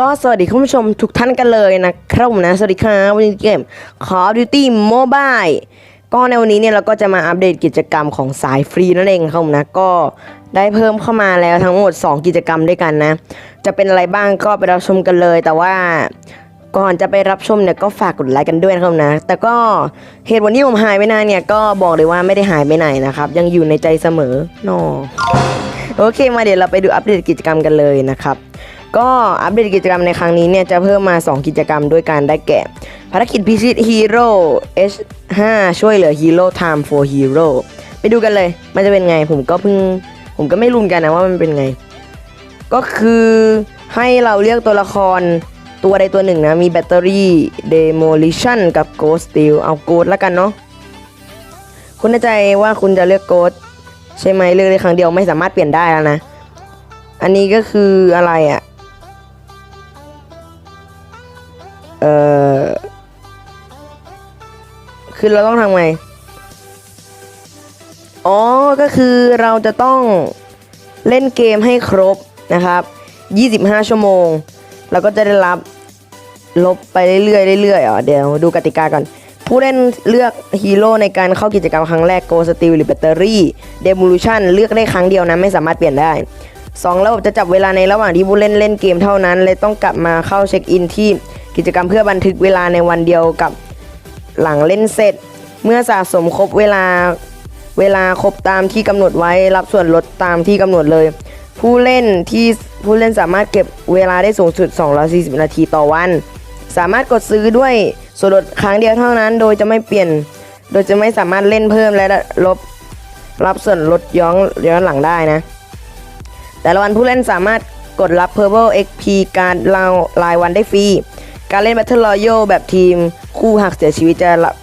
ก็สวัสดีคุณผู้ชมทุกท่านกันเลยนะครับผมนะ สวัสดีครับวันนี้เกม Call of Duty Mobile ก็ในวันนี้เนี่ยเราก็จะมาอัปเดตกิจกรรมของสายฟรีนั่นเองครับผมนะ ก็ได้เพิ่มเข้ามาแล้วทั้งหมด 2 กิจกรรมด้วยกันนะ จะเป็นอะไรบ้างก็ไปรับชมกันเลย แต่ว่าก่อนจะไปรับชมเนี่ยก็ฝากกดไลค์กันด้วยนะครับนะ แต่ก็เหตุวันที่ผมหายไปนานเนี่ยก็บอกเลยว่าไม่ได้หายไปไหนนะครับ ยังอยู่ในใจเสมอนอโอเคมาเดี๋ยวเราไปดูอัปเดตกิจกรรมกันเลยนะครับ ก็อัปเดตกิจกรรมในครั้งนี้เนี่ยจะเพิ่มมา 2 กิจกรรมด้วยการได้แก่ภารกิจพิชิตฮีโร่ H5 ช่วยเหลือฮีโร่ Time for Hero ไปดูกันเลย มันจะเป็นไงผมก็เพิ่งผมก็ไม่รู้นกันนะว่ามันเป็นไง ก็คือให้เราเลือกตัวละครตัวใดตัวหนึ่งนะ มีแบตเตอรี่ Demolition กับ Ghost Steel เอา Ghost แล้วกันเนาะคุณแน่ใจว่าคุณจะเลือก Ghost ใช่ไหมเลือกได้ครั้งเดียวไม่สามารถเปลี่ยนได้แล้วนะ อันนี้ก็คืออะไรอะ่ะ เออคือเราต้องทำไง อ๋อ ก็คือเราจะต้องเล่นเกมให้ครบนะครับ 25 ชั่วโมง เราก็จะได้รับลบไปเรื่อยๆเรื่อยๆอ๋อเดี๋ยวดูกติกาก่อน ผู้เล่นเลือกฮีโร่ในการเข้ากิจกรรมครั้งแรกโกสติลหรือแบตเตอรี่เดมูลูชันเลือกได้ครั้งเดียวนะไม่สามารถเปลี่ยนได้ 2 ระบบจะจับเวลาในระหว่างที่ผู้เล่นเล่นเกมเท่านั้น เลยต้องกลับมาเข้าเช็คอินที่ กิจกรรมเพื่อบันทึกเวลาในวันเดียวกับหลังเล่นเสร็จ เมื่อสะสมครบเวลาเวลาครบตามที่กำหนดไว้รับส่วนลดตามที่กำหนดเลย ผู้เล่นที่ผู้เล่นสามารถเก็บเวลาได้สูงสุด 240 นาทีต่อวัน สามารถกดซื้อด้วยส่วนลดครั้งเดียวเท่านั้น โดยจะไม่เปลี่ยน โดยจะไม่สามารถเล่นเพิ่มและลบรับส่วนลดย้อนย้อนหลังได้นะ แต่ละวันผู้เล่นสามารถกดรับ Purple XP การรารายวันได้ฟรี การเล่น Battle Royale แบบทีมคู่หากเสียชีวิตจะรับ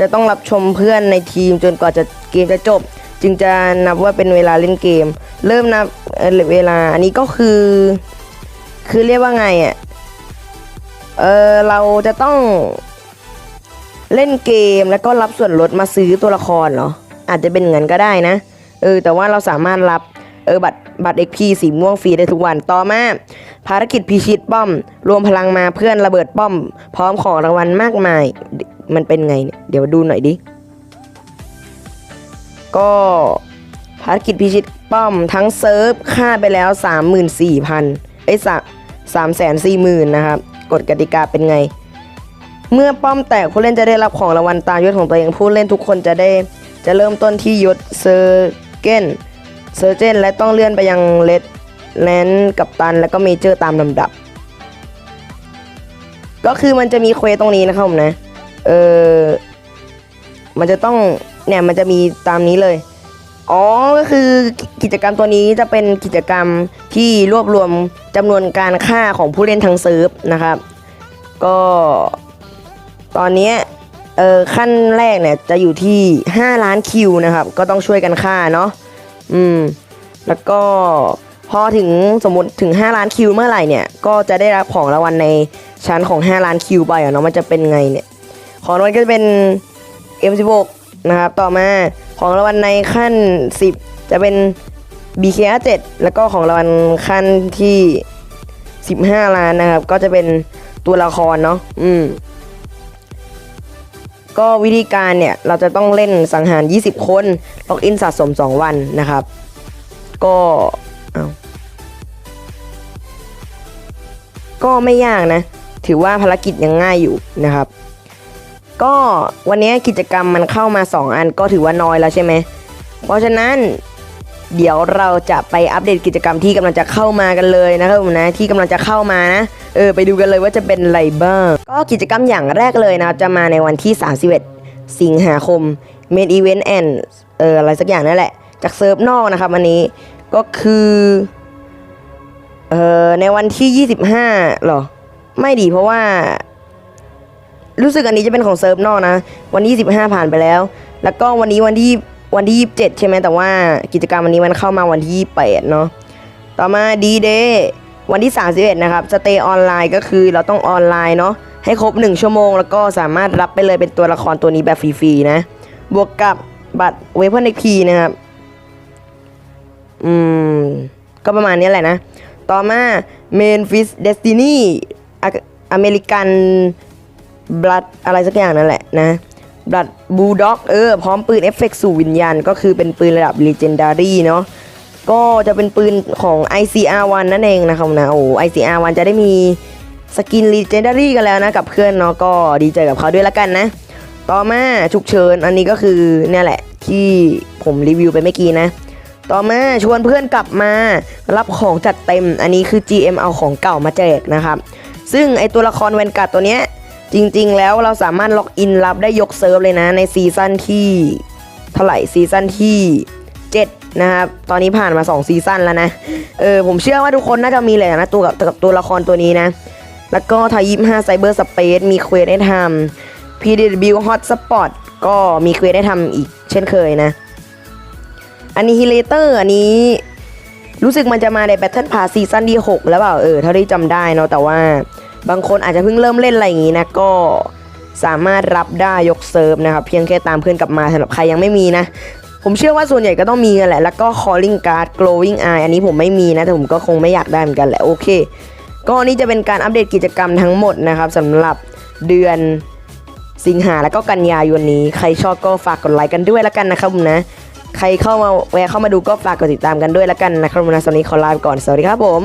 จะต้องรับชมเพื่อนในทีมจนกว่าจะเกมจะจบ จึงจะนับว่าเป็นเวลาเล่นเกม เริ่มนับเเวลาอันนี้ก็คือ คือเรียกว่าไงอะ่ะเออเราจะต้องเล่นเกมแล้วก็รับส่วนลดมาซื้อตัวละครเหรออาจจะเป็นเงินก็ได้นะเออแต่ว่าเราสามารถรับ เออบัตรบัตร XP สีม่วงฟรีได้ทุกวันต่อมาภารกิจพิชิตป้อม รวมพลังมาเพื่อนระเบิดป้อม พร้อมของรางวัลมากมาย มันเป็นไงเนี่ยเดี๋ยวดูหน่อยดิก็ภารกิจพิชิตป้อมทั้งเซิร์ฟค่าไปแล้ว 34,000เอ้สามสามแสนสี่หมื่นนะครับกฎกติกาเป็นไง เมื่อป้อมแตกผู้เล่นจะได้รับของรางวัลตามยศของตัวเองผู้เล่นทุกคนจะได้จะเริ่มต้นที่ยศเซอร์เกน เซอร์เจนและต้องเลื่อนไปยังเลดแลนกับตัน แล้วก็เมเจอร์ตามลำดับ ก็คือมันจะมีเควสตรงนี้นะครับผมนะ เออมันจะต้องเนี่ยมันจะมีตามนี้เลย อ๋อ ก็คือกิจกรรมตัวนี้จะเป็นกิจกรรมที่รวบรวมจำนวนการฆ่าของผู้เล่นทั้งเซิร์ฟนะครับ ก็ตอนนี้เออขั้นแรกเนี่ยจะอยู่ที่ 5 ล้านคิวนะครับ ก็ต้องช่วยกันฆ่าเนาะ อืม แล้วก็พอถึงสมมติถึง 5 ล้านคิวเมื่อไหร่เนี่ย ก็จะได้รับของรางวัลในชั้นของ 5 ล้านคิวไปอะเนาะมันจะเป็นไงเนี่ย ของรางวัลก็จะเป็น M16 นะครับ ต่อมาของรางวัลในขั้น 10 จะเป็น BKR7 แล้วก็ของรางวัลขั้นที่ 15 ล้านนะครับ ก็จะเป็นตัวละครเนาะ อืม ก็วิธีการเนี่ยเราจะต้องเล่นสังหาร 20 คนล็อกอินสะสม 2 วันนะครับ ก็เอาก็ไม่ยากนะ ถือว่าภารกิจยังง่ายอยู่นะครับ ก็วันนี้กิจกรรมมันเข้ามา 2 อันก็ถือว่าน้อยแล้วใช่ไหมเพราะฉะนั้น เดี๋ยวเราจะไปอัปเดตกิจกรรมที่กำลังจะเข้ามากันเลยนะครับผมนะที่กำลังจะเข้ามานะเออไปดูกันเลยว่าจะเป็นอะไรบ้างก็กิจกรรมอย่างแรกเลยนะจะมาในวันที่ 31 สิงหาคม Main Event and เอออะไรสักอย่างนั่นแหละ จากเซิร์ฟนอกนะครับอันนี้ก็คือเออในวันที่ 25หรอ ไม่ดีเพราะว่า รู้สึกอันนี้จะเป็นของเซิร์ฟนอกนะ วันที่ 25 ผ่านไปแล้ว แล้วก็วันนี้วันที่ วันที่ 27 ใช่ไหมแต่ว่ากิจกรรมวันนี้มันเข้ามาวันที่28เนาะต่อมาดีเดย์วันที่ 31 นะครับสเตย์ออนไลน์ก็คือเราต้องออนไลน์เนาะให้ครบ 1 ชั่วโมง แล้วก็สามารถรับไปเลยเป็นตัวละครตัวนี้แบบฟรีๆนะ บวกกับบัตรเวพอนเอ็กพีนะครับ อืม ก็ประมาณนี้แหละนะ ต่อมา Memphis Destiny อะอเมริกันบลัดอะไรสักอย่างนั่นแหละนะ บัดบูลด็อกเออพร้อมปืนเอฟเฟกต์สู่วิญญาณ ก็คือเป็นปืนระดับ Legendary เนาะก็จะเป็นปืนของ ICR1 นั่นเองนะครับนะโอ้ ICR1 จะได้มีสกิน Legendary กันแล้วนะกับเพื่อนเนาะก็ดีใจกับเขาด้วยละกันนะ ต่อมาฉุกเฉินอันนี้ก็คือเนี่ยแหละที่ผมรีวิวไปเมื่อกี้นะ ต่อมาชวนเพื่อนกลับมารับของจัดเต็มอันนี้คือ GM เอาของเก่ามาแจกนะครับ ซึ่งไอตัวละครแวนการ์ดตัวเนี้ย จริงๆ แล้วเราสามารถล็อกอินรับได้ยกเซิร์ฟเลยนะในซีซั่นที่เท่าไหร่ซีซั่นที่ 7 นะครับ ตอนนี้ผ่านมา 2 ซีซั่นแล้วนะ เออ ผมเชื่อว่าทุกคนน่าจะมีเลยนะตัวกับกับตัวละครตัวนี้นะ แล้วก็ทายิม5ไซเบอร์สเปซมีเควสให้ทำ PDW Hot Spot ก็มีเควสให้ทำอีกเช่นเคยนะ อันนี้ฮิเลเตอร์อันนี้รู้สึกมันจะมาในแบทเทิลพาซีซั่นที่ 6 แล้วเปล่าเออเท่าที่จำได้เนาะแต่ว่า บางคนอาจจะเพิ่งเริ่มเล่นอะไรอย่างงี้นะก็สามารถรับได้ยกเซิร์ฟนะครับ เพียงแค่ตามเพื่อนกลับมาสำหรับใครยังไม่มีนะ ผมเชื่อว่าส่วนใหญ่ก็ต้องมีกันแหละ แล้วก็ calling card glowing eye อันนี้ผมไม่มีนะ แต่ผมก็คงไม่อยากได้เหมือนกันแหละโอเค ก็นี่จะเป็นการอัปเดตกิจกรรมทั้งหมดนะครับสำหรับเดือนสิงหาแล้วก็กันยายนนี้ ใครชอบก็ฝากกดไลค์กันด้วยแล้วกันนะครับผมนะ ใครเข้ามาแวะเข้ามาดูก็ฝากกดติดตามกันด้วยแล้วกันนะครับผมนะสำหรับวันนีขอลาไปก่อนสวัสดีครับผม